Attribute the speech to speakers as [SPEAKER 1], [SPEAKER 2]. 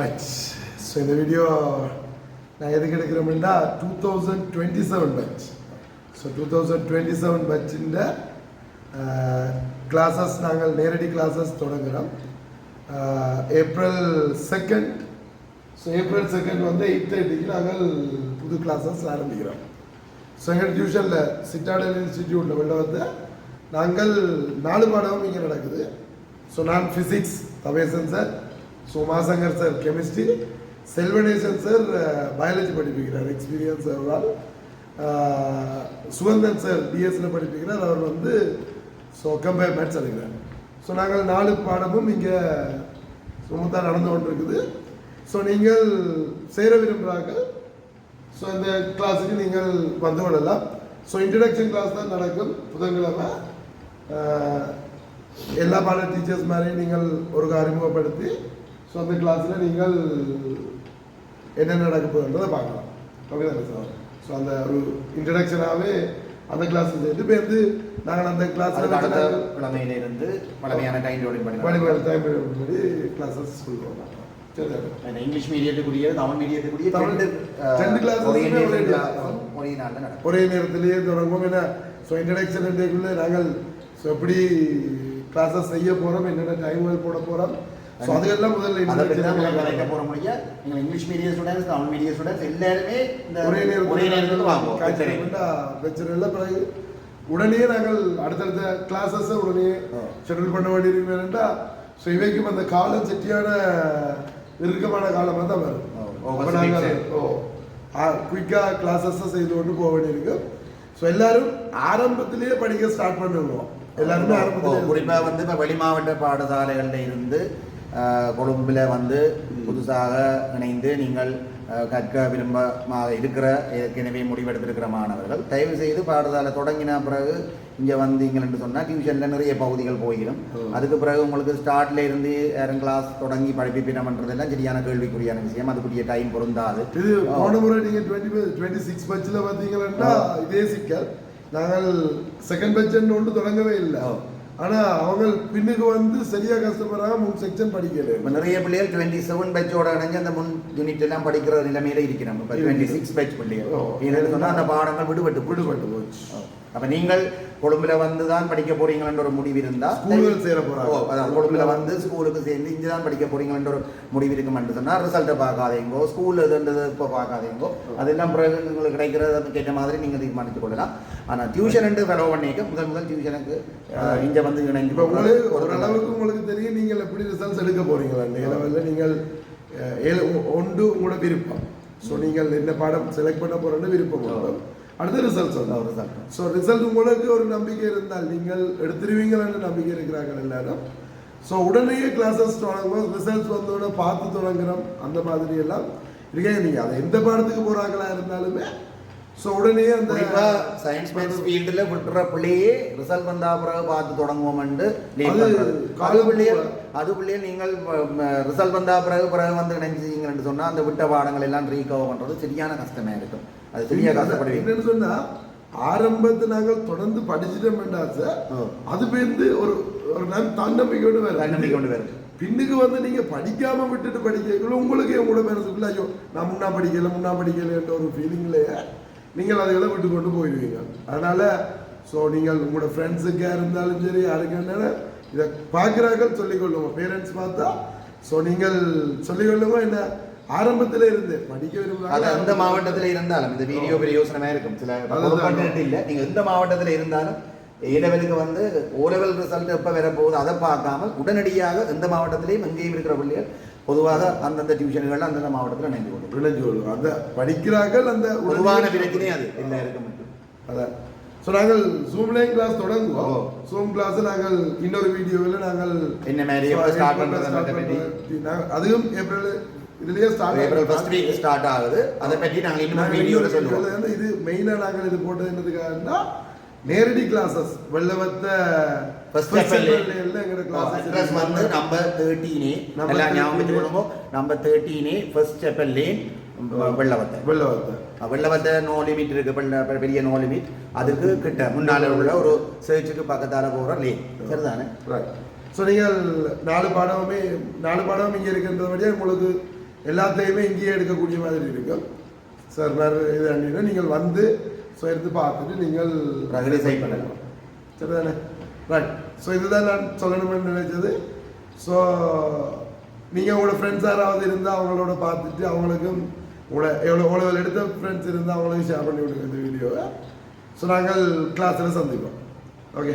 [SPEAKER 1] Right so இந்த video நான் எதுக்கு எடுக்கிறோம்னா two thousand twenty seven batch so two thousand twenty seven பேட்சின் classes நாங்கள் நேரடி கிளாஸஸ் தொடங்குகிறோம் April second so April second வந்து எயிட் தேர்ட்டிக்கு நாங்கள் புது கிளாஸஸ் ஆரம்பிக்கிறோம். ஸோ எங்கள் டியூஷனில் சிட்டாடல் இன்ஸ்டிடியூட்டில் உள்ள வந்து நாங்கள் நாலு பாடமும் இங்கே நடக்குது. ஸோ நான் physics Thavesan sir Somasankar sir chemistry Selvanesan sir biology படிப்பிக்கிறார் experience அவரால். சுகந்தன் சார் பிஎஸ்சியில் படிப்பிக்கிறார். அவர் வந்து ஸோ கம்பேர் மேட்ச் அடைகிறார் ஸோ நாங்கள் நாலு பாடமும் இங்கே சுமத்தாக நடந்து கொண்டிருக்குது. ஸோ நீங்கள் சேர விரும்புகிறார்கள் ஸோ இந்த கிளாஸுக்கு நீங்கள் வந்து விடலாம் ஸோ இன்ட்ரடக்ஷன் கிளாஸ் தான் நடக்கும் புதன்கிழமை. எல்லா பாட டீச்சர்ஸ் மாதிரி நீங்கள் ஒரு அறிமுகப்படுத்தி ஸோ அந்த கிளாஸில் நீங்கள் என்ன நடக்க போகுதுன்றதை பார்க்கலாம். ஓகே தானே சார் ஸோ அந்த ஒரு இன்ட்ரடக்ஷனாகவே அந்த கிளாஸ் சேர்த்து இப்போ வந்து நாங்கள் அந்த கிளாஸில்
[SPEAKER 2] கிழமையிலிருந்து பழமையான டைம் டேபிள் பண்ணி
[SPEAKER 1] வழிபாடு டைம் படி கிளாஸஸ் சொல்லுவோம்
[SPEAKER 2] இங்கிலீஷ் மீடியத்துக்குரிய தமிழ் மீடியத்துக்குரிய
[SPEAKER 1] தமிழ்
[SPEAKER 2] ரெண்டு
[SPEAKER 1] ரெண்டு classes
[SPEAKER 2] ஒரே நாளில் நடக்கும்.
[SPEAKER 1] ஒரே நேரத்திலேயே தொடங்குவோம். ஏன்னா ஸோ இன்ட்ரடக்ஷன் டேக்குள்ளே நாங்கள் ஸோ எப்படி கிளாஸஸ் செய்ய போகிறோம் என்னென்ன டைம்கள் போட போகிறோம் ஸோ அதுக்கெல்லாம் முதல்ல
[SPEAKER 2] வைக்க போற முடியாது நீங்கள் English medium students Tamil medium students எல்லாருமே இந்த
[SPEAKER 1] ஒரே நேரத்தில்
[SPEAKER 2] ஒரே நேரத்தில் வாங்குவோம்.
[SPEAKER 1] பிரச்சனை இல்லை பிறகு உடனே நாங்கள் அடுத்தடுத்த கிளாஸஸை உடனே. ஷெட்யூல் பண்ண வேண்டியிருக்கா ஸோ இவைக்கும் அந்த காலம் செட்டியான இறுக்கமான காலமாக தான் வரும். அப்ப நாங்கள். ஓ குயிக்காக கிளாஸஸை செய்து கொண்டு போக வேண்டியிருக்கு ஸோ எல்லாரும் ஆரம்பத்திலேயே படிக்க ஸ்டார்ட் பண்ணுவோம் எல்லாருமே ஆரம்பத்திலே
[SPEAKER 2] குறிப்பா வந்து இப்போ வெளி மாவட்ட பாடசாலைகள்ல இருந்து கொழும்புல வந்து புதுசாக இணைந்து நீங்கள் கற்க விரும்பமாக இருக்கிற ஏற்கனவே முடிவெடுத்திருக்கிற மாணவர்கள் தயவு செய்து பாடசாலை தொடங்கின பிறகு இங்கே வந்தீங்கன்னு சொன்னால் டியூஷனில் நிறைய பகுதிகள் போயிடும். அதுக்கு பிறகு உங்களுக்கு ஸ்டார்ட்ல இருந்து யாரும் கிளாஸ் தொடங்கி படிப்பினம்ன்றதெல்லாம் சரியான கேள்விக்குரியான விஷயம். அதுக்குரிய டைம் பொருந்தாது.
[SPEAKER 1] இது. போன முறை நீங்க டுவெண்ட்டி டுவெண்ட்டி சிக்ஸ் பட்சில் பார்த்தீங்கன்னா இதே சிக்கல். நாங்கள் செகண்ட் பட்ஜெட் ஒன்று தொடங்கவே இல்லை. ஆனா அவங்க பின்னுக்கு வந்து சரியா கஷ்டப்படுறாங்க முன் செக்ஷன் படிக்கல.
[SPEAKER 2] இப்போ நிறைய பிள்ளைகள் டுவெண்ட்டி செவன் பேட்சோட இணைஞ்சு அந்த முன் யூனிட் எல்லாம் படிக்கிற நிலைமையில இருக்கிறோம். இப்போ டுவெண்ட்டி சிக்ஸ் பேட்ச் பிள்ளைகள்.
[SPEAKER 1] ஓ.
[SPEAKER 2] என்னன்னு சொன்னா அந்த பாடங்கள் விடுபட்டு
[SPEAKER 1] விடுபட்டு போச்சு.
[SPEAKER 2] அப்ப நீங்கள் கொழும்புல வந்து தான் படிக்க போறீங்கன்ற ஒரு முடிவு இருந்தா
[SPEAKER 1] ஸ்கூல்கள் சேர போறாங்க.
[SPEAKER 2] ஓ, அதான் கொழும்புல வந்து ஸ்கூலுக்கு சேர்ந்து இங்கே தான் படிக்க போறீங்கன்ற ஒரு முடிவு இருக்குமென்று சொன்னா ரிசல்ட்டை பார்க்காதீங்கோ ஸ்கூல் எதுன்றது இப்போ பார்க்காதீங்கோ அதெல்லாம் பிறகு உங்களுக்கு கிடைக்கிறதுக்கு ஏற்ற மாதிரி நீங்க தீர்மானித்துக் கொள்ளலாம். ஆனா டியூஷன் என்று ஃபாலோ பண்ணிக்க முதல் முதல் டியூஷனுக்கு இங்க வந்து இணைஞ்சு
[SPEAKER 1] உங்களுக்கு ஓரளவுக்கு உங்களுக்கு தெரியும் நீங்கள் எப்படி ரிசல்ட்ஸ் எடுக்க போறீங்களா? இந்த லெவலில் நீங்கள் ஒன்று உங்களோட விருப்பம். ஸோ நீங்கள் என்ன பாடம் செலக்ட் பண்ண போறோன்னு விருப்பம். அடுத்து ரிசல்ட்ஸ்
[SPEAKER 2] ஓ,
[SPEAKER 1] வந்து
[SPEAKER 2] result.
[SPEAKER 1] ஸோ ரிசல்ட் உங்களுக்கு ஒரு நம்பிக்கை இருந்தால் நீங்கள் எடுத்துருவீங்கன்னு நம்பிக்கை இருக்கிறார்கள் எல்லாரும். ஸோ உடனே கிளாஸஸ் தொடங்குவோம். ரிசல்ட்ஸ் வந்தோடனே பார்த்து தொடங்குறோம். அந்த மாதிரி எல்லாம். இருக்கீங்க. நீங்கள் அதை எந்த பாடத்துக்கு போகிறாங்களா இருந்தாலுமே ஸோ உடனே அந்த
[SPEAKER 2] சயின்ஸ் மேத்ஸ் ஃபீல்டில் விட்டுற பிள்ளையே ரிசல்ட் வந்தா பிறகு பார்த்து தொடங்குவோம்ண்டு
[SPEAKER 1] அது. கால
[SPEAKER 2] அது பிள்ளைகள் நீங்கள் ரிசல்ட் வந்தா பிறகு பிறகு வந்து நினைச்சீங்கன்னு சொன்னா அந்த விட்ட பாடங்கள் எல்லாம் ரீகவர் பண்றது சரியான கஷ்டமா இருக்கும். அது சரியா கஷ்டப்படுவீங்க
[SPEAKER 1] என்னன்னு சொன்னா ஆரம்பத்தை நாங்கள் தொடர்ந்து படிச்சுட்டோம்டா சார். அது பேருந்து ஒரு ஒரு நம் தன்னம்பிக்கையோடு வேற
[SPEAKER 2] தன்னம்பிக்கை கொண்டு வருது
[SPEAKER 1] பின்னுக்கு வந்து நீங்க படிக்காம விட்டுட்டு படிக்கக்குள்ள உங்களுக்கு உங்களோட பேரண்ட்ஸுக்குள்ள ஐயோ நான் முன்னா படிக்கல முன்னா படிக்கலன்ற ஒரு ஃபீலிங்லயே நீங்கள் அதுகளை விட்டு கொண்டு போயிடுவீங்க அதனால ஸோ நீங்கள் உங்களோட ஃப்ரெண்ட்ஸுக்கா இருந்தாலும் சரி யாருக்கு இருந்தாலும் இதை பார்க்குறார்கள் சொல்லிக்கொள்ளுங்க. பேரண்ட்ஸ் பார்த்தா ஸோ நீங்கள் சொல்லிக்கொள்ளுங்க என்ன? ஆரம்பத்துல இருந்து படிக்க
[SPEAKER 2] அது
[SPEAKER 1] விரும்புகிறாங்க
[SPEAKER 2] எந்த மாவட்டத்துல இருந்தாலும் இந்த வீடியோ பிரயோசனமா இருக்கும். சில இல்ல. நீங்க எந்த மாவட்டத்துல இருந்தாலும் ஏ லெவலுக்கு வந்து ஓ லெவல் ரிசல்ட் எப்ப வரப்போகுது அதை பார்க்காம உடனடியாக எந்த மாவட்டத்திலையும் எங்கேயும் இருக்கிற பிள்ளைகள் பொதுவாக அந்தந்த டியூஷன்கள் அந்தந்த மாவட்டத்தில் இணைந்து கொள்ளும்.
[SPEAKER 1] விளைஞ்சு கொள்ளும். அந்த படிக்கிறார்கள் அந்த
[SPEAKER 2] பொதுவான பிரச்சனை அது எல்லாருக்கும் மட்டும்
[SPEAKER 1] அதான் ஸோ நாங்கள் ஜூம்லைன் கிளாஸ் தொடங்குவோம். ஜூம் கிளாஸ் நாங்கள் இன்னொரு வீடியோவில் நாங்கள்
[SPEAKER 2] என்ன மாதிரி? அதை பற்றி?
[SPEAKER 1] நாங்கள் அதுவும் ஏப்ரல் இதுலயே start
[SPEAKER 2] April first week start ஆகுது. அதை பற்றி நாங்கள் இன்னும் வீடியோவில் சொல்லுவோம்.
[SPEAKER 1] இது மெயினா நாங்கள் இது போட்டது என்னதுக்காகன்னா நேரடி கிளாஸஸ்
[SPEAKER 2] லெவல்
[SPEAKER 1] எங்களோட
[SPEAKER 2] அட்ரஸ்
[SPEAKER 1] கிளாஸஸ்
[SPEAKER 2] வந்து நம்பர் தேர்ட்டீனே எல்லாம் ஞாபகம்
[SPEAKER 1] 13
[SPEAKER 2] வச்சுக்கொள்ளுங்க நம்பர் தேர்ட்டீனே first ஸ்டெப்பல் lane Wellawatte
[SPEAKER 1] Wellawatte
[SPEAKER 2] Wellawatte no limit இருக்கு. பெரிய- நோ லிமிட் அதுக்கு கிட்ட முன்னால உள்ள ஒரு சர்ச்சுக்கு பக்கத்தால போற லேன் சரிதானே?
[SPEAKER 1] ஸோ நீங்கள் நாலு பாடமுமே நாலு பாடமும் இங்கே இருக்கின்றபடியே உங்களுக்கு எல்லாத்தையுமே இங்கேயே எடுக்கக்கூடிய மாதிரி இருக்கும் சார் வேறு இது அண்ணினா நீங்கள் வந்து ஸோ எடுத்து பார்த்துட்டு நீங்கள்
[SPEAKER 2] decide பண்ணலாம்.
[SPEAKER 1] சரிதானே? ரைட் ஸோ இதுதான் நான் சொல்லணும்னு நினைச்சது. ஸோ நீங்கள் உங்களோட ஃப்ரெண்ட்ஸ் யாராவது இருந்தால் அவங்களோட பார்த்துட்டு அவங்களுக்கும் உங்களோட எவ்வளோ எவ்வளோ எடுத்த ஃப்ரெண்ட்ஸ் இருந்தால் அவங்களுக்கு ஷேர் பண்ணி விடுங்க இந்த வீடியோவை ஸோ நாங்கள் கிளாஸில் சந்திப்போம். ஓகே